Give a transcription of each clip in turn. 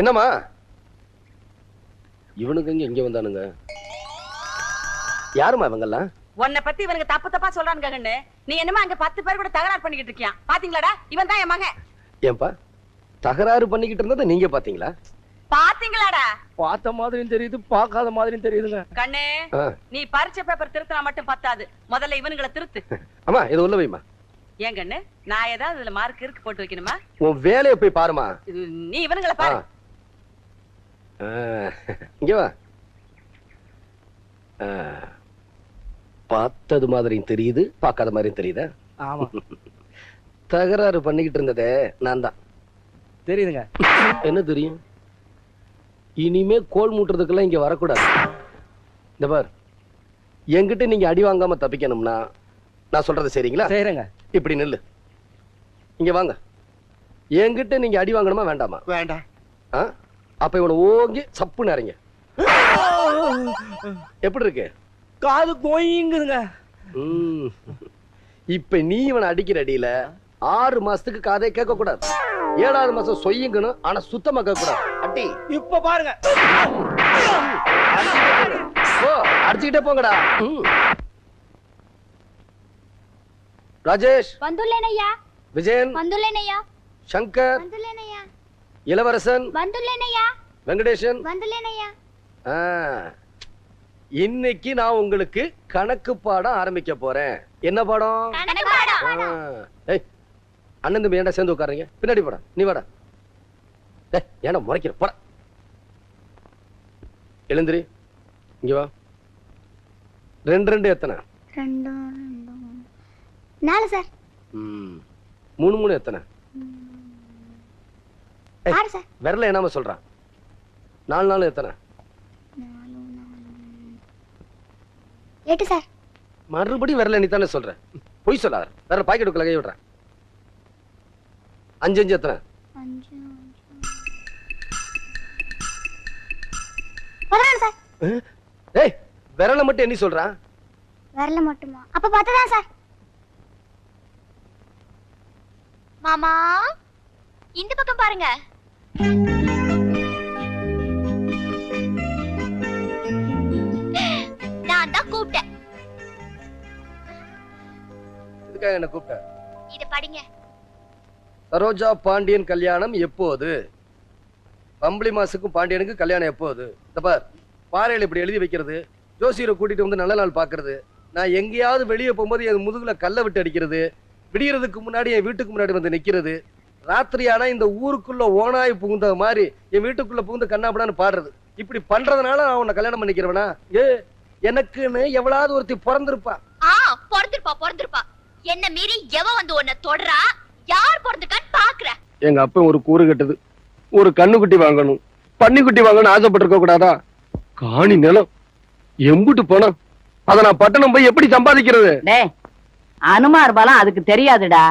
என்னம்மா? இவனுக்கு எங்க இங்க வந்தானுங்க. யாரும்மா இவங்கெல்லாம்? உன்னை பத்தி இவனுக்கு தப்பு தப்பா சொல்றானுங்க கண்ணு. நீ என்னமா அங்க பத்து பேர் கூட தகராறு பண்ணிக்கிட்டு இருக்கியா? பாத்தீங்களாடா? இவன் தான் என் மகன். ஏன்பா? தகராறு பண்ணிக்கிட்டு இருந்ததை நீங்க பாத்தீங்களா? பாத்தீங்களாடா? பார்த்த மாதிரியும் தெரியுது பார்க்காத மாதிரியும் தெரியுதுங்க. கண்ணு. நீ பரீட்சை பேப்பர் திருத்தினா மட்டும் பத்தாது. முதல்ல இவனுங்களை திருத்து. அம்மா இது உள்ள வைமா ஏன் கண்ணு நான் ஏதாவது இதுல மார்க் இருக்கு போட்டு வைக்கணுமா? உன் வேலையை போய் பாருமா இது நீ இவனுங்களை. பாரு. இங்க வா. ஆ, பார்த்தது மாதிரியும் தெரியுது பார்க்காத மாதிரியும் தெரியுதா? ஆமா. தகராறு பண்ணிக்கிட்டு இருந்ததே நான் தான். தெரியுதுங்க. என்ன தெரியும்? இனிமே கோல் மூட்டுறதுக்கெல்லாம் இங்க வரக்கூடாது. இந்த பார் என்கிட்ட நீங்க அடி வாங்காம தப்பிக்கணும்னா நான் சொல்றது சரிங்களா? செய்யறேங்க இப்படி நில்லு. இங்க வாங்க. என்கிட்ட நீங்க அடி வாங்கணுமா வேண்டாமா? வேண்டாம். ஆ? அப்ப இவனை ஓங்கி சப்பு நிறைங்க எப்படி இருக்கு? காது கோயிங்குதுங்க. இப்ப நீ இவனை அடிக்கிற அடியில ஆறு மாசத்துக்கு காதை கேட்க கூடாது ஏழாவது மாசம் சொய்யுங்கணும் ஆனா சுத்தமா கேட்க கூடாது அடி இப்ப பாருங்க. ஓ அடிச்சுக்கிட்டே போங்கடா. ராஜேஷ். வந்துள்ளேனய்யா விஜயன். வந்துள்ளேனய்யா சங்கர். வந்துள்ளேனய்யா இளவரசன். வந்துள்ளேனய்யா வெங்கடேசன் வந்துள்ளேனய்யா ஆ. இன்னைக்கு நான் உங்களுக்கு கணக்கு பாடம் ஆரம்பிக்க போறேன். என்ன பாடம்? அண்ணன் தம்பி ஏன்டா சேர்ந்து உட்காருங்க பின்னாடி போடா நீ வாடா. ஏன்டா முறைக்கிற? போடா. எழுந்திரி. இங்க வா. ரெண்டு ரெண்டு எத்தனை? ரெண்டு ரெண்டு நாலு சார். மூணு மூணு எத்தனை? விரல என்னாம சொல்றான் நாலு நாலு எத்தனை? எட்டு சார். மறுபடியும் விரல நீ தானே சொல்ற? பொய் சொல்லாத வேற பாக்கெட்டுக்குள்ள கை விடுறேன் அஞ்சு அஞ்சு எத்தனை? ஏய் விரல மட்டும் எண்ணி சொல்றான் வரல மட்டுமா? அப்ப பத்து தான் சார்? மாமா இந்த பக்கம் பாருங்க. நான் தான் கூப்பிட்டேன். என்ன இத படிங்க. சரோஜா பாண்டியன் கல்யாணம் எப்போது? பம்பளி மாசுக்கும் பாண்டியனுக்கும் கல்யாணம் எப்போது? இந்த பார் பாறையில் இப்படி எழுதி வைக்கிறது ஜோசியரை கூட்டிட்டு வந்து நல்ல நாள் பாக்குறது நான் எங்கேயாவது வெளியே போகும்போது என் முதுகுல கல்லை விட்டு அடிக்கிறது விடியறதுக்கு முன்னாடி என் வீட்டுக்கு முன்னாடி வந்து நிக்கிறது ராத்திரி ஆனா இந்த ஊருக்குள்ள ஓனாய் புகுந்த மாதிரி என் வீட்டுக்குள்ள புகுந்து கண்ணாப்படான்னு பாடுறது. இப்படி பண்றதுனால நான் உன்னை கல்யாணம் பண்ணிக்கிறவனா? ஏ எனக்குன்னு எவ்வளவு ஒருத்தி பிறந்திருப்பா. ஆ பொறந்திருப்பா பொறந்திருப்பா. என்ன மீறி எவ வந்து உன்னை தொடரா யார் பொறந்துக்கான்னு பாக்குறேன் எங்க அப்பா ஒரு கூறு கட்டுது. ஒரு கண்ணுக்குட்டி வாங்கணும். பன்னிக்குட்டி வாங்கணும்னு ஆசைப்பட்டிருக்க கூடாதா? காணி நிலம் எம்புட்டு பணம். அத நான் பட்டணம் போய் எப்படி சம்பாதிக்கிறது? அனுமார் பலம் அதுக்கு தெரியாதுடா.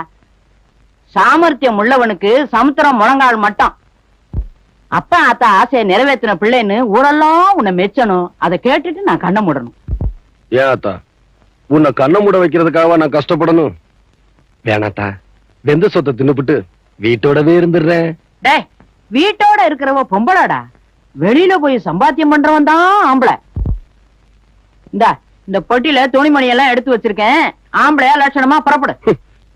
சாமர்த்தியம் உள்ளவனுக்கு சமுத்திரம் முழங்கால் மட்டம். அப்பா அத்தா ஆசையை நிறைவேற்றின பிள்ளைன்னு ஊரெல்லாம் உன்னை மெச்சணும். அதை கேட்டுட்டு நான் கண்ணை மூடணும். ஏன் அத்தா? உன்னை கண்ண மூட வைக்கிறதுக்காக நான் கஷ்டப்படணும்? வேணாத்தா வெந்த சொத்தை தின்னுபிட்டு வீட்டோடவே இருந்துடுறேன். டேய் வீட்டோட இருக்கிறவ பொம்பளடா. வெளியில போய் சம்பாத்தியம் பண்றவன் தான் ஆம்பளை. இந்தா இந்த பொட்டியில துணிமணி எல்லாம் எடுத்து வச்சிருக்கேன். ஆம்பளையா லட்சணமா புறப்படு.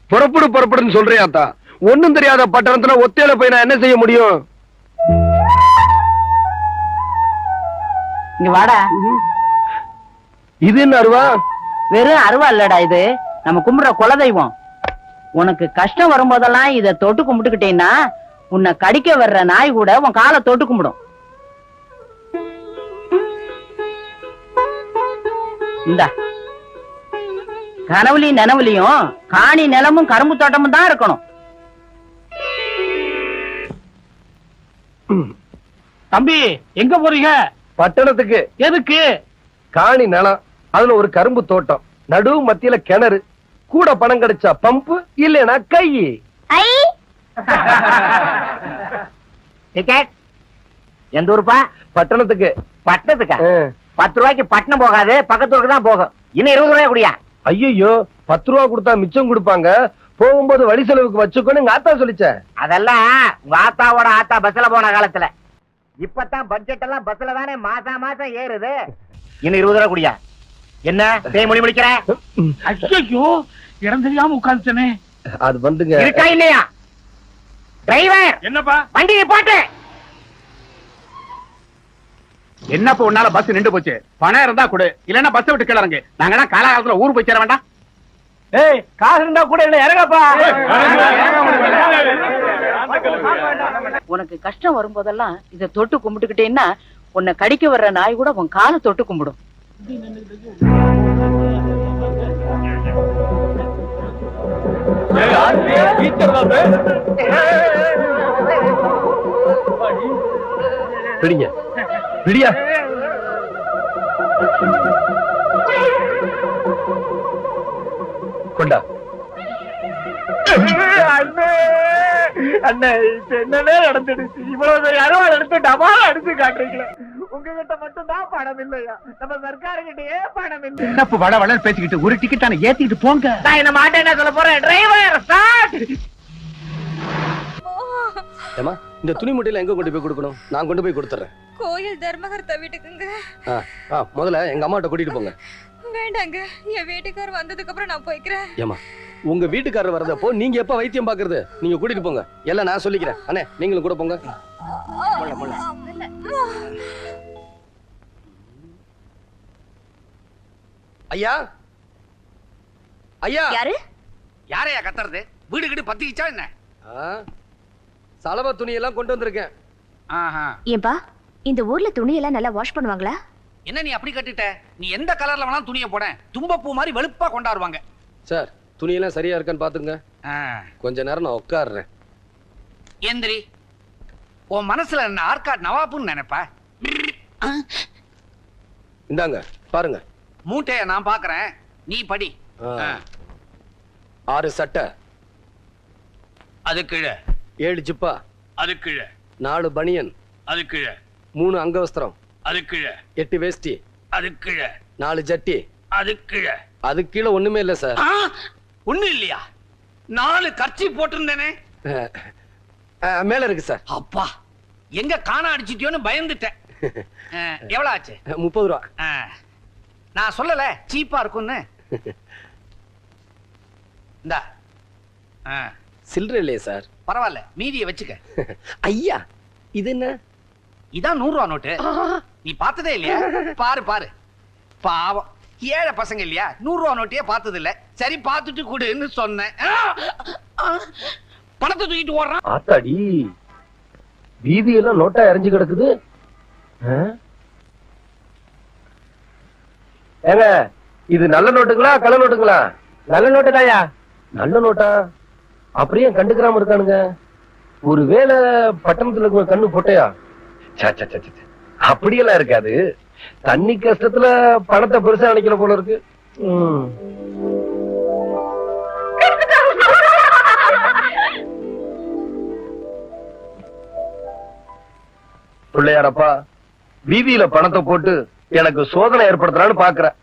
புறப்படு புறப்படுன்னு சொல்றியா அத்தா? ஒண்ணும் தெரியாத பட்டணத்துல ஒத்தையில போய் நான் என்ன செய்ய முடியும்? இங்க வாடா. இது என்ன அருவா? வெறும் அருவா இல்லடா இது. நம்ம கும்பிடுற குலதெய்வம். உனக்கு கஷ்டம் வரும்போதெல்லாம் இத தொட்டு கும்பிட்டுக்கிட்டீங்கன்னா உன்னை கடிக்க வர்ற நாய் கூட உன் காலை தொட்டு கும்பிடும். இந்தா. கனவுலையும் நினவுலையும் காணி நிலமும் கரும்பு தோட்டமும் தான் இருக்கணும். தம்பி எங்க போறீங்க? பட்டணத்துக்கு. எதுக்கு? காணி நிலம் அதுல ஒரு கரும்பு தோட்டம். நடு மத்தியில கிணறு. கூட பணம் கிடைச்சா பம்பு இல்லைன்னா கை. எந்த ஊருப்பா? பட்டணத்துக்கு. பட்டணத்துக்கா. பத்து ரூபாய்க்கு பட்டணம் போகாது பக்கத்து தான் போகும். இன்னும் இருபது ரூபாய் குடியா? ஐயோ பத்து ரூபா கொடுத்தா மிச்சம் கொடுப்பாங்க. போகும்போது வழி செலவுக்கு வச்சுக்கோன்னு எங்க ஆத்தா சொல்லிச்ச. அதெல்லாம் உங்க ஆத்தாவோட ஆத்தா பஸ்ல போன காலத்துல. இப்பதான் பட்ஜெட் எல்லாம் பஸ்ல தானே மாசம் மாசம் ஏறுது. இன்னும் இருபது ரூபா குடியா? என்ன தேய்மொழி முடிக்கிற ஐயோ இடம் தெரியாம உட்காந்துட்டனே அது வந்துங்க. இருக்கா இல்லையா? டிரைவர் என்னப்பா? வண்டியை போட்டு. என்னப்பா உன்னால பஸ் நின்று போச்சு பணம் இருந்தா கொடு இல்லன்னா பஸ் விட்டு கிளறங்க நாங்கலாம் காலகாலத்துல ஊர் போய் சேர வேண்டாம் ஏய் காசு இருந்தா கூட இல்ல இறங்கப்பா உனக்கு கஷ்டம் வரும்போதெல்லாம் இத தொட்டு கும்பிட்டுக்கிட்டேன்னா உன்னை கடிக்க வர்ற நாய் கூட உன் காலை தொட்டு கும்பிடும் பிடிங்க பிடியா கொண்டா. அண்ணே இப்ப என்னன்னே நடந்துடுச்சு. இவ்வளவு அறுவடை எடுத்து டபால அடிச்சு காட்டுறீங்களே. உங்ககிட்ட மட்டும் தான் பணம் இல்லையா? நம்ம சர்க்காருகிட்டயே பணம் இல்லை என்னப்பா வள வள பேசிக்கிட்டு ஒரு டிக்கெட் ஏத்திக்கிட்டு போங்க. நான் என்ன மாட்டேன் என்ன சொல்ல போறேன்? டிரைவர் ஸ்டார்ட் ஏமா இந்த துணி மூட்டையில எங்க கொண்டு போய் கொடுக்கணும்? நான் கொண்டு போய் கொடுத்துறேன் கோயில் தர்மகர்த்தா வீட்டுக்குங்க. ஆ ஆ முதல்ல எங்க அம்மாட்ட கூட்டிட்டு போங்க. வேண்டாங்க என் வீட்டுக்கார் வந்ததுக்கு அப்புறம் நான் போய்க்கிறேன். ஏமா உங்க வீட்டுக்காரர் வரதப்போ நீங்க எப்ப வைத்தியம் பாக்குறது? நீங்க கூட்டிட்டு போங்க. எல்லாம் நான் சொல்லிக்கிறேன். அண்ணே நீங்களும் கூட போங்க. ஐயா? ஐயா? யாரு? யாரையா கத்துறது? வீடு கிட்ட பத்திக்கிச்சா என்ன? சலவை துணியெல்லாம் கொண்டு வந்திருக்கேன். ஆஹா ஏன்பா? இந்த ஊர்ல துணியெல்லாம் நல்லா வாஷ் பண்ணுவாங்களா? என்ன நீ அப்படி கட்டிட்ட? நீ எந்த கலர்ல வேணாலும் துணியை போட. தும்பப்பூ மாதிரி வெளுப்பா கொண்டாடுவாங்க. சார் துணியெல்லாம் சரியா இருக்கான்னு பாத்துங்க கொஞ்ச நேரம் நான் உட்காடுறேன் எந்திரி உன் மனசுல என்ன ஆர்காட் நவாப்புன்னு நினைப்ப? இந்தாங்க பாருங்க. மூட்டைய நான் பாக்குறேன். நீ படி. ஆறு சட்டை. அது கீழே. ஏழு ஜிப்பா. அது கீழே. நாலு பனியன். அது கீழே. மூணு அங்கவஸ்திரம். அது கீழே. எட்டு வேஷ்டி. அது கீழே. நாலு ஜட்டி. அது கீழே. அது கீழே ஒண்ணுமே இல்ல சார். ஆ, ஒண்ணும் இல்லையா? நாலு கர்ச்சி போட்டிருந்தேனே. மேல இருக்கு சார். அப்பா எங்க காண அடிச்சிட்டியோன்னு பயந்துட்டேன். எவ்வளவு ஆச்சு? முப்பது ரூபா. நான் சொல்லல சீப்பா இருக்கும்னு. இந்தா. சில்லறை இல்லையே சார். பரவாயில்ல மீதியை வச்சுக்க. ஐயா இது என்ன? இதான் நூறு ரூபா நோட்டு. நீ பார்த்ததே இல்லையா? பாரு பாரு. பாவம். ஏழை பசங்க இல்லையா? நூறு ரூபா நோட்டையே பார்த்தது இல்ல சரி பார்த்துட்டு கொடுன்னு சொன்னேன். பணத்தை தூக்கிட்டு ஓடுறான். ஆத்தாடி வீதியெல்லாம் நோட்டா இறஞ்சு கிடக்குது. ஏங்க இது நல்ல நோட்டுங்களா கள்ள நோட்டுங்களா? நல்ல நோட்டு தாயா நல்ல நோட்டா? அப்படியே கண்டுக்கிறாம இருக்கானுங்க. ஒருவேளை பட்டணத்துல கண்ணு போட்டையா? அப்படியெல்லாம் இருக்காது. தண்ணி கஷ்டத்துல பணத்தை பெருசா நினைக்கிற போல இருக்கு. பிள்ளையாரப்பா வீதியில பணத்தை போட்டு எனக்கு சோதனை ஏற்படுத்தலான்னு பாக்குறேன்.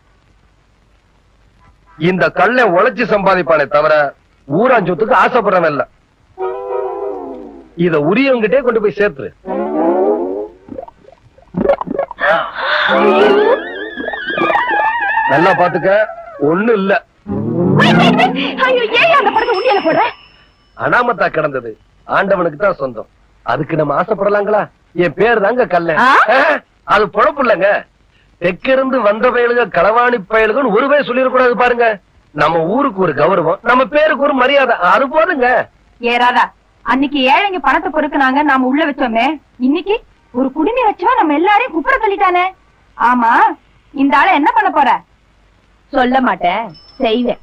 இந்த கல்லை உழைச்சி சம்பாதிப்பானே தவிர ஊராஞ்சத்துக்கு ஆசைப்படுறவன் இல்ல. இத உரியவங்கிட்டே கொண்டு போய் சேர்த்துரு. நல்லா பாத்துக்க. ஒண்ணு இல்ல. அனாமத்தா கிடந்தது. ஆண்டவனுக்கு தான் சொந்தம். அதுக்கு நம்ம ஆசைப்படலாங்களா? என் பேர் தாங்க கல்ல. அது பொழப்பு இல்லைங்க தெற்கிருந்து வந்த பயலுக களவாணி பயலுகன்னு ஒரு பேர் சொல்லிடக்கூடாது பாருங்க. நம்ம ஊருக்கு ஒரு கௌரவம் நம்ம பேருக்கு ஒரு மரியாதை. அது போதுங்க. ஏறாதா அன்னைக்கு ஏழைங்க பணத்தை பொறுக்குனாங்க நாம உள்ள வச்சோமே. இன்னைக்கு ஒரு குடுமி வச்சவன் நம்ம எல்லாரையும் குப்புற தள்ளிட்டானே. ஆமா இந்த ஆளை என்ன பண்ண போற? சொல்ல மாட்டேன் செய்வேன்.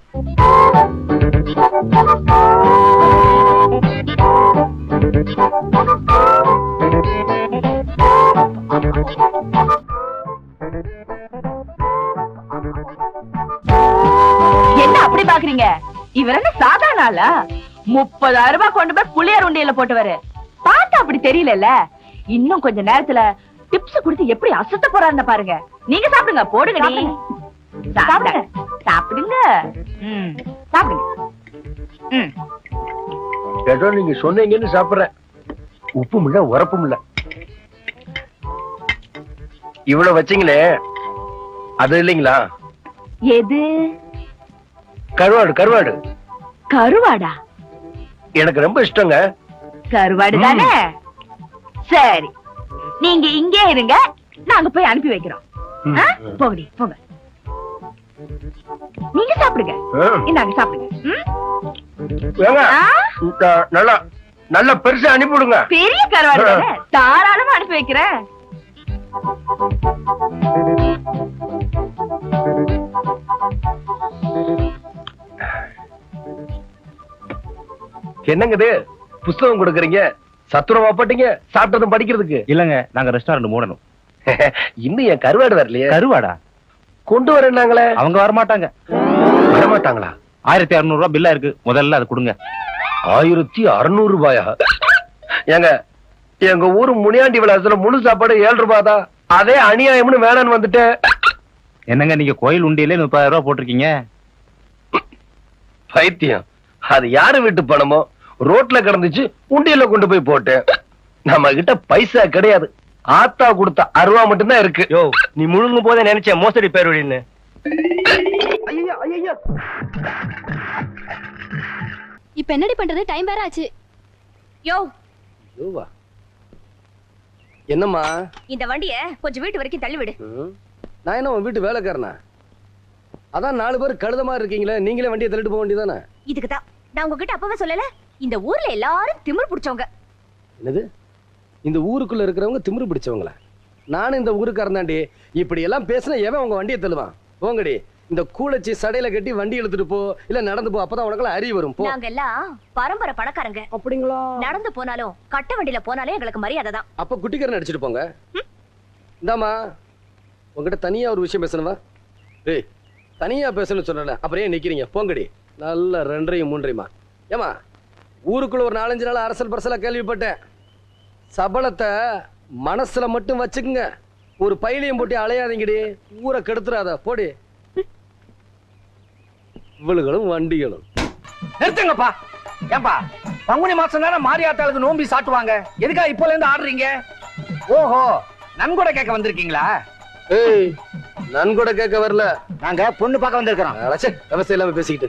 என்ன அப்படி பாக்குறீங்க? இவர் என்ன சாதாரண ஆளா? முப்பதாயிரம் ரூபாய் கொண்டு போய் புளியார் உண்டியல போட்டுவாரு. பார்த்தா அப்படி தெரியல இன்னும் கொஞ்ச நேரத்துல டிப்ஸ் கொடுத்து எப்படி அசத்த போறாருன்னு பாருங்க. நீங்க சாப்பிடுங்க போடுங்க நீ சாப்பிடுங்க. சாப்பிடுங்க. ம், சாப்பிடுங்க. ம். ஏதோ நீங்க சொன்னீங்கன்னு சாப்பிடுறேன். உப்பும் இல்ல உரப்பும் இல்ல. இவ்வளவு வச்சீங்களே அது இல்லைங்களா? எது? கருவாடு கருவாடு. கருவாடா? எனக்கு ரொம்ப இஷ்டங்க. கருவாடு தானே? சரி. நீங்க இங்கே இருங்க. நாங்க போய் அனுப்பி வைக்கிறோம். ஆ? போங்கடி போங்க. நீங்க சாப்பிடுங்க. இந்தாங்க சாப்பிடுங்க. நல்லா நல்ல பெருசா அனுப்பிவிடுங்க பெரிய கருவாடு தாராளமா அனுப்பி வைக்கிறேன். என்னங்க இது? புஸ்தகம் கொடுக்குறீங்க? சத்துணவா போட்டீங்க சாப்பிட்டதும் படிக்கிறதுக்கு. இல்லங்க நாங்க ரெஸ்டாரண்ட் மூடணும். இன்னும் என் கருவாடு வரலையே. கருவாடா? கொண்டு வரேன்னாங்களே. அவங்க வரமாட்டாங்க. வரமாட்டாங்களா? ஆயிரத்தி அறுநூறு ரூபாய் பில்லா இருக்கு. முதல்ல அதை கொடுங்க. ஆயிரத்தி அறுநூறு ரூபாயா? ஏங்க எங்க ஊரு முனியாண்டி விலாசத்துல முழு சாப்பாடு ஏழு ரூபாய் தான். அதே அநியாயம்னு வேணான்னு வந்துட்டேன். என்னங்க நீங்க கோயில் உண்டியிலே முப்பதாயிரம் ரூபாய் போட்டிருக்கீங்க? பைத்தியம். அது யாரு வீட்டு பணமோ? ரோட்ல கிடந்துச்சு உண்டியல்ல கொண்டு போய் போட்டேன். நம்ம கிட்ட பைசா கிடையாது. ஆத்தா கொடுத்த அருவா மட்டும்தான் இருக்கு. யோ நீ முழுங்கும் போதே நினைச்ச மோசடி பேர் வழின்னு. ஐயோ ஐயோ இப்ப என்னடி பண்றது? டைம் வேற ஆச்சு. யோ. யோவா. என்னம்மா? இந்த வண்டிய கொஞ்சம் வீட்டு வரைக்கும் தள்ளி விடு? நான் என்ன உன் வீட்டு வேலைக்காரனா? அதான் நாலு பேர் கழுத மாதிரி இருக்கீங்களே நீங்களே வண்டியை தள்ளிட்டு போக வேண்டியதானே இதுக்கு தான் நான் உங்ககிட்ட அப்பவே சொல்லல. இந்த ஊர்ல எல்லாரும் திமிர் பிடிச்சவங்க. என்னது? இந்த ஊருக்குள்ள இருக்கிறவங்க திமிரு பிடிச்சவங்களா? நானும் இந்த ஊருக்காரன் தாண்டி இப்படி எல்லாம் பேசினா எவன் உங்க வண்டியை தள்ளுவான்? போங்கடி. இந்த கூலச்சி சடையில கட்டி வண்டி இழுத்துட்டு போ இல்ல நடந்து போ அப்பதான் உனக்குலாம் அறிவு வரும். போ. நாங்க எல்லாம் பரம்பரை பணக்காரங்க. அப்படிங்களா? நடந்து போனாலும் கட்ட வண்டியில போனாலே எங்களுக்கு மரியாதை தான். அப்ப குட்டிக்காரன் அடிச்சிட்டு போங்க. இந்தாமா உங்ககிட்ட தனியா ஒரு விஷயம் பேசணுமா? ஏய் தனியா பேசணும்னு சொன்னல அப்புறம் ஏன் நிக்கிறீங்க? போங்கடி. நல்ல ரெண்டரையும் மூன்றையுமா? ஏமா ஊருக்குள்ள ஒரு நாலஞ்சு நாள் அரசல் பரசல கேள்விப்பட்டேன். சபலத்தை மனசுல மட்டும் வச்சுக்குங்க. ஒரு பயிலையும் போட்டி அலையாதீங்கடி. ஊரை கெடுத்துறாத. போடி. இவளுகளும் வண்டிகளும். நிறுத்துங்கப்பா. ஏன்பா? பங்குனி மாசம் தானே மாரியாத்தாளுக்கு நோம்பி சாட்டுவாங்க. எதுக்கா இப்போல இருந்து ஆடுறீங்க? ஓஹோ. நன்கொடை கேட்க வந்திருக்கீங்களா? ஏய் நன்கொடை கேட்க வரல. நாங்க பொண்ணு பார்க்க வந்திருக்கிறோம். அழைச்சே விவசாயம் இல்லாம பேசிக்கிட்டு.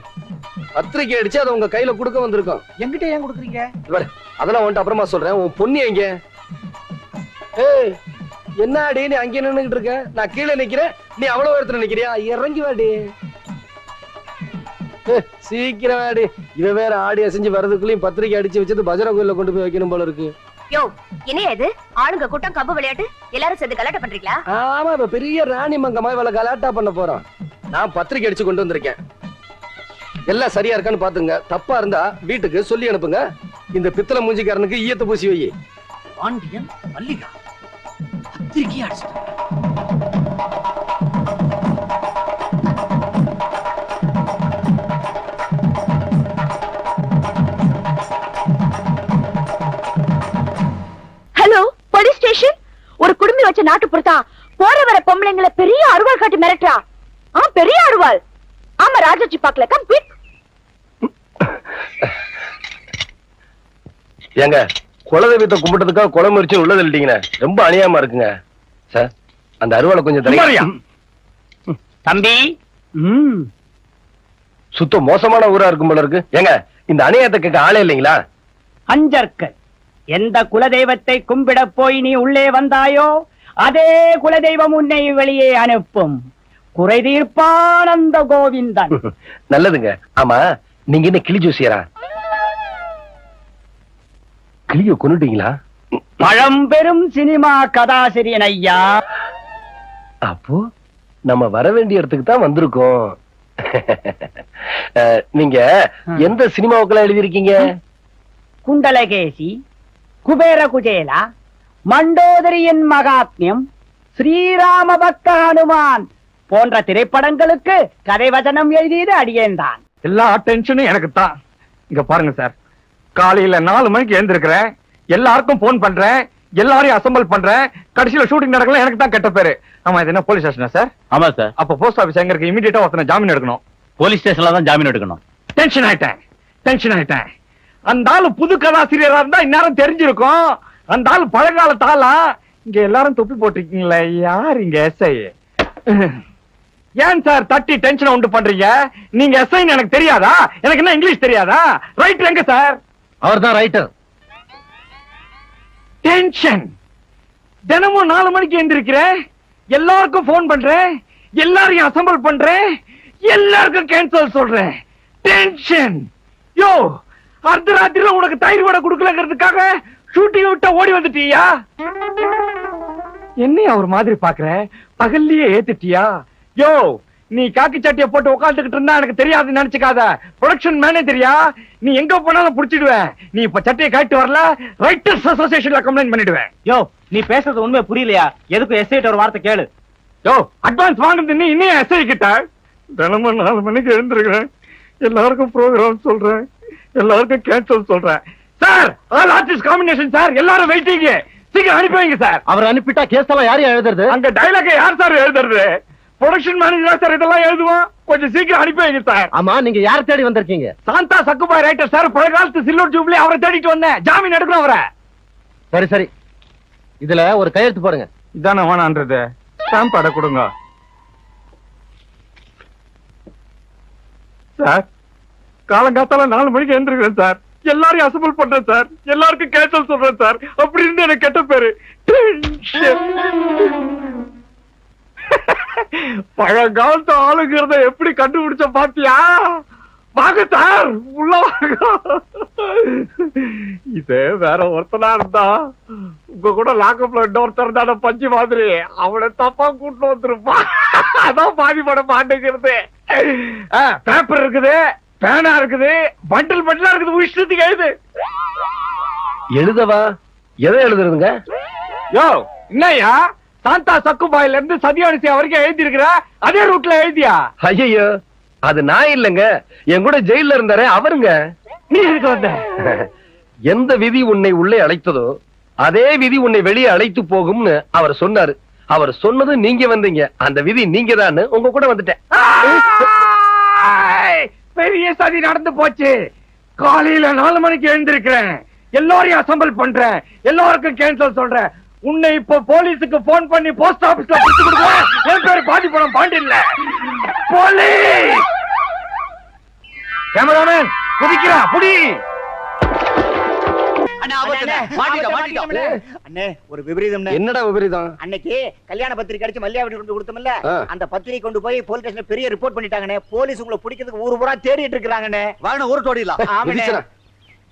பத்திரிக்கை அடிச்சு அதை உங்க கையில கொடுக்க வந்திருக்கோம். என்கிட்ட ஏன் கொடுக்குறீங்க? இவரு, அதெல்லாம் உன்ட்டு அப்புறமா சொல்றேன். உன் பொண்ணு எங்க? ஏய் என்ன நீ அங்கே நின்னுகிட்டு இருக்க? நான் கீழே நிக்கிறேன். நீ அவ்வளவு இடத்துல நிக்கிறியா? இறங்கி வாடி. சீக்கிரம் ஆடி இவ வேற ஆடி அசைஞ்சு வர்றதுக்குள்ளயும் பத்திரிக்கை அடிச்சு வச்சது பஜனை கோயில்ல கொண்டு போய் வைக்கணும் போல இருக்கு. யோ என்ன இது? ஆளுங்க கூட்டம் கம்பு விளையாட்டு எல்லாரும் சேர்ந்து கலாட்ட பண்றீங்களா? ஆமா இப்ப பெரிய ராணி மங்கம்மா இவளை கலாட்டா பண்ண போறோம். நான் பத்திரிக்கை அடிச்சு கொண்டு வந்திருக்கேன். எல்லாம் சரியா இருக்கான்னு பாத்துங்க தப்பா இருந்தா வீட்டுக்கு சொல்லி அனுப்புங்க. இந்த பித்தளை மூஞ்சிக்காரனுக்கு ஈயத்தை பூசி வை. பாண்டியன் மல்லிகா பத்திரிக்கை அடிச்சிட்டு குடுமி வச்ச நாட்டுப்புறத்தா? போற வர பொம்பளைங்களை பெரிய அருவாள் காட்டி மிரட்டுறா. ஆ பெரிய அருவாள். ஆமா ராஜாஜி பாக்கல கம் குயிக் ஏங்க குலதெய்வத்தை கும்பிட்டதுக்காக குளம் மறிச்சு உள்ள தள்ளிட்டீங்கண்ணே. ரொம்ப அநியாயமா இருக்குங்க. சார் அந்த அருவாளை கொஞ்சம்? தரீங்க தம்பி. சுத்த மோசமான ஊரா இருக்கும் போல இருக்கு. ஏங்க இந்த அநியாயத்தை கேட்க ஆளே இல்லைங்களா? அஞ்சற்கள். எந்த குலதெய்வத்தை கும்பிட போய் நீ உள்ளே வந்தாயோ அதே குலதெய்வம் உன்னை வெளியே அனுப்பும். குறை தீர்ப்பானந்த கோவிந்தன். நல்லதுங்க. ஆமா நீங்க என்ன கிளி ஜோசியரா? கிளிய கொண்டுட்டீங்களா பழம்பெரும் சினிமா கதாசிரியன் ஐயா. அப்போ நம்ம வர வேண்டிய இடத்துக்கு தான் வந்திருக்கோம். நீங்க எந்த சினிமாவுக்கெல்லாம் எழுதியிருக்கீங்க? குண்டலகேசி குபேர குஜேலா மண்டோதரியின் மகாத்மியம் ஸ்ரீராம பக்த ஹனுமான் போன்ற திரைப்படங்களுக்கு கதை வசனம் எழுதியது அடியேன்தான். எல்லா டென்ஷனும் எனக்கு தான் இங்க பாருங்க சார் காலையில நாலு மணிக்கு எழுந்திருக்கிறேன் எல்லாருக்கும் போன் பண்றேன் எல்லாரையும் அசம்பிள் பண்றேன் கடைசியில ஷூட்டிங் நடக்கல எனக்கு தான் கெட்ட பேரு. ஆமா இது என்ன போலீஸ் ஸ்டேஷனா சார் ஆமா சார் அப்ப போஸ்ட் ஆபீஸ் எங்க இருக்கு? இமீடியட்டா ஒருத்தனை ஜாமீன் எடுக்கணும். போலீஸ் ஸ்டேஷன்ல தான் ஜாமீன் எடுக்கணும். டென்ஷன் ஆயிட்டேன். டென்ஷன் ஆயிட்டேன். அந்த ஆளு புது கதாசிரியரா இருந்தா இந்நேரம் தெரிஞ்சிருக்கும். அந்த ஆளு பழங்கால தாளா இங்க எல்லாரும் தொப்பி போட்டிருக்கீங்களே யார் இங்க எஸ்ஐ ஏன் சார் தட்டி டென்ஷன் உண்டு பண்றீங்க? நீங்க எஸ்ஐ எனக்கு தெரியாதா? எனக்கு என்ன இங்கிலீஷ் தெரியாதா? ரைட்டர் எங்க சார்? அவர் தான் ரைட்டர் டென்ஷன் தினமும் நாலு மணிக்கு எந்திரிக்கிறேன். எல்லாருக்கும் ஃபோன் பண்றேன். எல்லாரையும் அசம்பிள் பண்றேன். எல்லாருக்கும் கேன்சல் சொல்றேன். டென்ஷன் யோ அர்த்தராத்திரில உனக்கு தயிர் வடை கொடுக்கலங்கிறதுக்காக ஷூட்டிங் விட்ட ஓடி வந்துட்டியா? என்னைய ஒரு மாதிரி பாக்குற பகல்லையே ஏத்துட்டியா? யோ நீ காக்கி சட்டியை போட்டு உட்காந்துக்கிட்டு இருந்தா எனக்கு தெரியாதுன்னு நினைச்சுக்காத. ப்ரொடக்ஷன் மேனேஜரியா நீ எங்க போனாலும் புடிச்சிடுவேன். நீ இப்ப சட்டையை காட்டு வரல ரைட்டர்ஸ் அசோசியேஷன்ல கம்ப்ளைண்ட் பண்ணிடுவேன். யோ நீ பேசுறது உண்மை புரியலையா? எதுக்கும் எஸ்ஐட்ட ஒரு வார்த்தை கேளு. யோ அட்வான்ஸ் வாங்குறது நீ இன்னும் எஸ்ஐ கிட்ட? தினமும் நாலு மணிக்கு எழுந்திருக்கிறேன். எல்லாருக்கும் ப்ரோக்ராம் சொல்றேன். எல்லாருக்கும் கேன்சல் சொல்றேன். Sir all artist combination sir எல்லாரும் வெயிட்டிங் சீக்கிரம் அனுப்பி வைங்க சார். அவர் அனுப்பிட்டா கேஸ் எல்லாம் யாரையும் எழுதுறது? அங்க டைலாக் யார் சார் எழுதுறது? ப்ரொடக்ஷன் மேனேஜர் சார் இதெல்லாம் எழுதுவான் கொஞ்சம் சீக்கிரம் அனுப்பி வைங்க சார். ஆமா நீங்க யார் தேடி வந்திருக்கீங்க? சாந்தா சக்குபாய் ரைட்டர் சார் பழைய காலத்து சில்வர் ஜூப்லி அவரை தேடிட்டு வந்தேன். ஜாமீன் எடுக்கணும் அவரை. சரி சரி. இதுல ஒரு கையெழுத்து போடுங்க. இதானே வேணான்றது ஸ்டாம்ப் அடை கொடுங்க. சார் காலங்காத்தால நாலு மணிக்கு எழுந்திருக்கிறேன் சார். எல்லாரையும் அசம்பிள் பண்றேன் சார் எல்லாருக்கும் கேட்டல் சொல்றேன் சார் அப்படின்னு எனக்கு கெட்ட பேரு. பழங்காலத்து ஆளுங்கிறத எப்படி கண்டுபிடிச்ச பாத்தியா? வாங்க சார் உள்ள வாங்க. இதே வேற ஒருத்தனா இருந்தா உங்க கூட லாக்கப்ல இன்னொருத்தர் தான பஞ்சு மாதிரி. அவனை தப்பா கூட்டிட்டு வந்துருப்பா அதான் பாதிப்பட மாட்டேங்கிறது. பேப்பர் இருக்குது. பேனா இருக்குது பண்டில் பண்டிலா இருக்குது உன் இஷ்டத்துக்கு எழுது. எழுதவா? எதை எழுதுறதுங்க? யோ என்னய்யா? சாந்தா சக்குபாயில இருந்து சதியானிசி வரைக்கும் எழுதி இருக்கிற அதே ரூட்ல எழுதியா? ஐயோ அது நான் இல்லைங்க. என் கூட ஜெயில இருந்தாரே அவருங்க. நீ எதுக்கு வந்த? எந்த விதி உன்னை உள்ளே அழைத்ததோ அதே விதி உன்னை வெளியே அழைத்து போகும்னு அவர் சொன்னாரு. அவர் சொன்னது நீங்க வந்தீங்க. அந்த விதி நீங்க தான் உங்க கூட வந்துட்டேன்! பெரிய சதி நடந்து போச்சு. காலையில நாலு மணிக்கு எழுந்திருக்கிறேன். எல்லாரையும் அசம்பிள் பண்றேன். எல்லாருக்கும் கேன்சல் சொல்றேன். உன்னை இப்ப போலீஸுக்கு போன் பண்ணி போஸ்ட் ஆபீஸ்ல கொடுத்து கொடுக்குறேன் என் பேரு பாண்டிபுரம் பாண்டி இல்ல போலீஸ்! கேமராமேன் குதிக்கிறா புடி! அண்ணே ஒரு விபரீதம் என்னடா விபரீதம்? அன்னைக்கு கல்யாண பத்திரிக்கை அடிச்சு மல்லியா வீட்டு கொண்டு கொடுத்தோம்ல. அந்த பத்திரிக்கை கொண்டு போய் போலீஸ் ஸ்டேஷன்ல பெரிய ரிப்போர்ட் பண்ணிட்டாங்கண்ணே. போலீஸ் உங்களை பிடிக்கிறதுக்கு ஊரு பூரா தேடிட்டு இருக்காங்கண்ணே வாங்க ஊர் தோடிலாம் ஆமாண்ணே.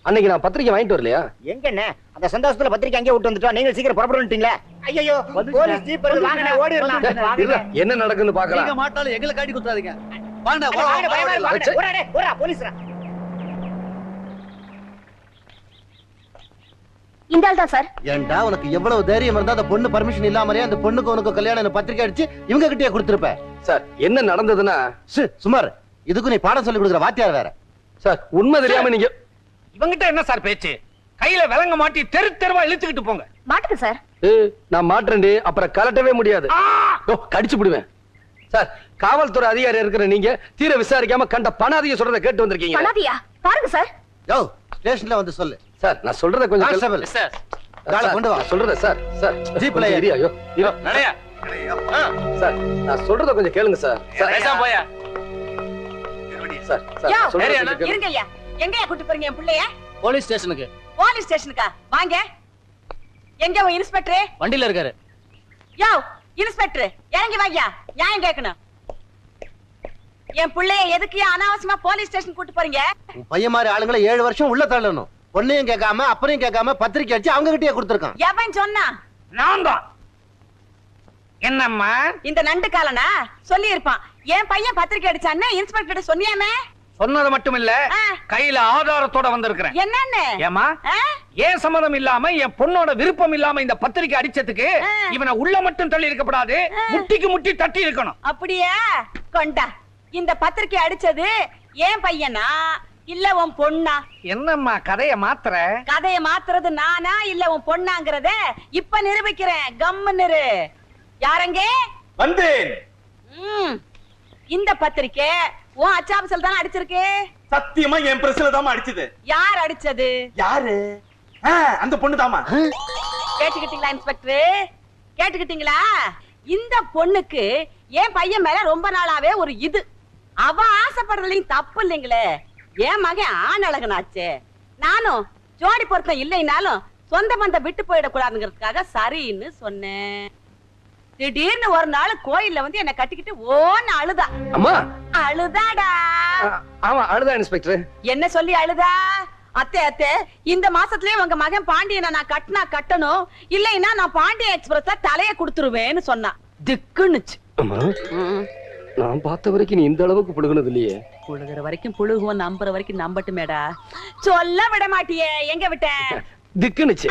அன்னைக்கு நான் பத்திரிக்கை வாங்கிட்டு வரலையா? எங்கண்ணே? அந்த சந்தோஷத்துல பத்திரிக்கை அங்கே விட்டு வந்துட்டோம். நீங்க சீக்கிரம் புறப்படணுட்டீங்களா ஐயோ போலீஸ் ஜீப் வாங்கண்ணே ஓடிடலாம். என்ன நடக்குன்னு பாக்கலாம் எங்களை காட்டி குத்தாதீங்க வாங்க, பயமா இருக்கு, போலீஸ்ரா. இந்த ஆள் தான் சார். ஏன்டா உனக்கு எவ்வளவு தைரியம் இருந்தா அந்த பொண்ணு பர்மிஷன் இல்லாமலே அந்த பொண்ணுக்கு உனக்கு கல்யாணம் பத்திரிக்கை அடிச்சு இவங்க கிட்டே கொடுத்திருப்ப. சார் என்ன நடந்ததுன்னா? சு, சுமார். இதுக்கு நீ பாடம் சொல்லி கொடுக்குற வாத்தியார் வேற. சார் உண்மை தெரியாம நீங்க இவங்கிட்ட என்ன சார் பேச்சு? கையில விலங்க மாட்டி தெரு தெருவா இழுத்துக்கிட்டு போங்க. மாட்டுக்கு சார். நான் மாற்றேன்டி அப்புறம் கலட்டவே முடியாது. ஓ, கடிச்சு விடுவேன் சார் காவல்துறை அதிகாரி இருக்கிற நீங்க தீர விசாரிக்காம கண்ட பணாதிக சொல்றத கேட்டு வந்திருக்கீங்க. பாருங்க சார். யோ ஸ்டேஷன்ல வந்து சொல்லு. சார் நான் சொல்றத கொஞ்சம். கான்ஸ்டபிள் சார், காலை கொண்டு வா. சொல்றத சார் சார். ஜீப்ல ஏறு. ஐயோ. இரு. நடையா? சார் நான் சொல்றத கொஞ்சம் கேளுங்க சார். சார். பேசாம போயா. சார் சார் சொல்றத. இருங்க ஐயா எங்கயா கூட்டு போறீங்க என் பிள்ளைய? போலீஸ் ஸ்டேஷனுக்கு. போலீஸ் ஸ்டேஷனுக்கா? வாங்க. எங்க உன் இன்ஸ்பெக்டர்? வண்டியில இருக்காரு. யோ இன்ஸ்பெக்டர் இறங்கி வாய்யா. ஏன் கேட்கணும் என் பிள்ளைய எதுக்கு அனாவசியமா போலீஸ் ஸ்டேஷன் கூட்டு போறீங்க? உன் பையன் மாதிரி ஆளுங்களை ஏழு வருஷம் உள்ள தள்ளணும். பொண்ணையும் கேட்காம அப்பனையும் கேட்காம பத்திரிக்கை அடிச்சு அவங்க கிட்டே கொடுத்திருக்கான். எவன் சொன்னா? நான் தான் என்னம்மா? இந்த நண்டு காலனா சொல்லி இருப்பான் என் பையன் பத்திரிக்கை அடிச்சான்னு இன்ஸ்பெக்டர் சொன்னியாமே? சொன்னது மட்டும் இல்ல. கையில ஆதாரத்தோட வந்திருக்கிறேன். என்னன்னு? ஏமா? ஏன் சம்மதம் இல்லாம என் பொண்ணோட விருப்பம் இல்லாம இந்த பத்திரிக்கை அடிச்சதுக்கு. இவனை உள்ள மட்டும் தள்ளி இருக்கப்படாது முட்டிக்கு முட்டி தட்டி இருக்கணும். அப்படியே? கொண்டா. இந்த பத்திரிக்கை அடிச்சது ஏன் பையனா? இல்ல உன் பொண்ணா? என்னம்மா கதைய மாத்துற? கதைய மாத்துறது நானா? இல்ல உன் பொண்ணாங்கறத இப்ப நிரூபிக்கிறேன். கம்முன்னு இரு. யாரங்க? வந்தேன். இந்த பத்திரிக்கை உன் அச்சாபசல் தானே அடிச்சிருக்கு? சத்தியமா என் பிரஸ்ல தாமா அடிச்சது. யார் அடிச்சது? யாரு? அந்த பொண்ணு தாமா கேட்டுக்கிட்டீங்களா இன்ஸ்பெக்டர் கேட்டுக்கிட்டீங்களா? இந்த பொண்ணுக்கு என் பையன் மேல ரொம்ப நாளாவே ஒரு இது. அவ ஆசைப்படுறதுலயும் தப்பு இல்லைங்களே. என் மகன் ஆண் அழகனாச்சே. நானும் ஜோடி பொருத்தம் இல்லைனாலும் சொந்த பந்தம் விட்டு போயிடக்கூடாதுங்கிறதுக்காக சரின்னு சொன்னேன். திடீர்னு ஒரு நாள் கோயில்ல வந்து என்ன கட்டிக்கிட்டு ஓன்னு அழுதா. அம்மா! அழுதாடா. ஆமா அழுதா இன்ஸ்பெக்டர். என்ன சொல்லி அழுதா? அத்தை அத்தை இந்த மாசத்துலயே உங்க மகன் பாண்டியனை நான் கட்டினா கட்டணும் இல்லைன்னா நான் பாண்டிய எக்ஸ்பிரஸ்ல தலைய கொடுத்துருவேன்னு சொன்னான். திக்குன்னுச்சு நான் பார்த்த வரைக்கும் நீ இந்த அளவுக்கு புழுகுனது இல்லையே. புழுகுற வரைக்கும் புழுகுவோம் நம்புற வரைக்கும் நம்பட்டுமேடா. சொல்ல விட மாட்டியே எங்க விட்டேன் திக்குனுச்சு.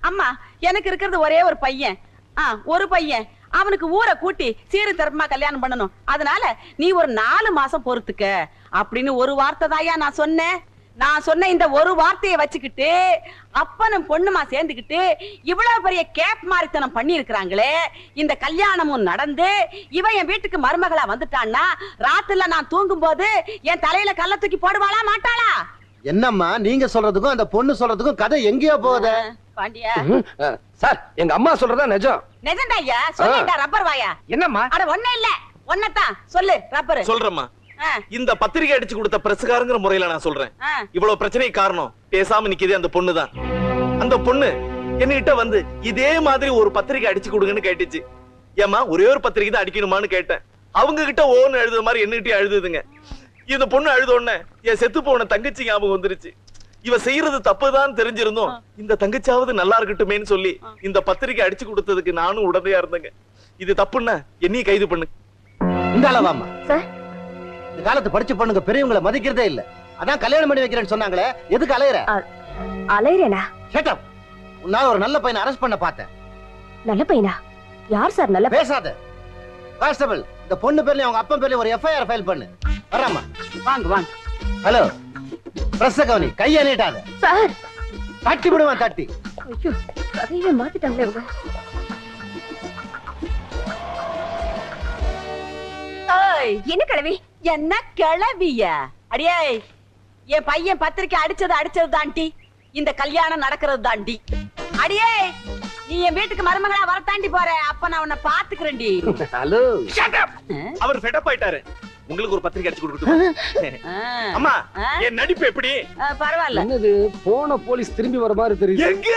அம்மா எனக்கு இருக்கிறது ஒரே ஒரு பையன். ஆ ஒரு பையன். அவனுக்கு ஊரை கூட்டி சீரு தரப்புமா கல்யாணம் பண்ணணும். அதனால நீ ஒரு நாலு மாசம் பொறுத்துக்க. அப்படின்னு ஒரு வார்த்தை தாயா நான் சொன்னேன். நான் சொன்ன இந்த ஒரு வார்த்தையை வச்சுக்கிட்டு அப்பனும் பொண்ணுமா சேர்ந்துக்கிட்டு இவ்வளவு பெரிய கேப் மாரித்தனம் பண்ணி இருக்கிறாங்களே இந்த கல்யாணமும் நடந்து இவன் என் வீட்டுக்கு மருமகளா வந்துட்டான்னா ராத்திரில நான் தூங்கும் போது என் தலையில கல்ல தூக்கி போடுவாளா மாட்டாளா? என்னம்மா நீங்க சொல்றதுக்கும் அந்த பொண்ணு சொல்றதுக்கும் கதை எங்கேயோ போகுது? பாண்டியா. சார் எங்க அம்மா சொல்றதா நிஜம்? நிஜம்டா ஐயா சொல்லிட்டா ரப்பர் வாயா? என்னம்மா? அட ஒண்ணு இல்ல. ஒன்னதான் சொல்லு ரப்பர். சொல்றேம்மா. இந்த பத்திரிகை அடிச்சு கொடுத்த பிரசுகாரங்கிற முறையில நான் சொல்றேன். இவ்வளவு பிரச்சனைக்கு காரணம் பேசாம நிக்குதே அந்த பொண்ணு தான் அந்த பொண்ணு என்கிட்ட வந்து இதே மாதிரி ஒரு பத்திரிகை அடிச்சு கொடுங்கன்னு கேட்டுச்சு. ஏமா ஒரே ஒரு பத்திரிகை தான் அடிக்கணுமான்னு கேட்டேன். அவங்க கிட்ட ஓன்னு எழுதுற மாதிரி என்னகிட்டயே அழுதுதுங்க. இந்த பொண்ணு அழுத உடனே என் செத்து போன தங்கச்சி ஞாபகம் வந்துருச்சு. இவ செய்யறது தப்புதான் தெரிஞ்சிருந்தோம் இந்த தங்கச்சியாவது நல்லா இருக்கட்டுமேன்னு சொல்லி இந்த பத்திரிகை அடிச்சு கொடுத்ததுக்கு நானும் உடனடியா இருந்தேங்க. இது தப்புன்னா என்னையும் கைது பண்ணு. இந்த அளவாமா சார். இந்த காலத்து படிச்ச பொண்ணுங்க பெரியவங்களை மதிக்கிறதே இல்ல. அதான் கல்யாணம் பண்ணி வைக்கிறேன்னு சொன்னாங்களே. எதுக்கு அலையற? அலையறேனா? ஷட்டப் உன்னால ஒரு நல்ல பையனை அரெஸ்ட் பண்ண பார்த்தேன். நல்ல பையனா? யார் சார் நல்ல பேசாத. கான்ஸ்டபிள் இந்த பொண்ணு பேர்லயும் அவங்க அப்பா பேர்லயும் ஒரு எஃப்ஐஆர் ஃபைல் பண்ணு. வராமா வாங்க வாங்க. ஹலோ பிரஸ் கவனி. கையை நீட்டாத. சார். தட்டி விடுவான் தட்டி. ஐயோ கதையவே மாத்திட்டாங்களே இவங்க என்ன கிழவி என்ன கிளவிய? அடியே என் பையன் பத்திரிக்கை அடிச்சது அடிச்சது தாண்டி இந்த கல்யாணம் நடக்கிறது தாண்டி. அடியே நீ என் வீட்டுக்கு மருமகளா வர தாண்டி போற. அப்ப நான் உன்னை பாத்துக்கிறேன்டி. ஹலோ அவர் ஃபெடப் ஆயிட்டாரு. உங்களுக்கு ஒரு பத்திரிகை அடிச்சு கொடுக்கட்டும்? அம்மா என் நடிப்பு எப்படி? பரவாயில்ல. என்னது போன போலீஸ் திரும்பி வர மாதிரி தெரியுது. எங்க?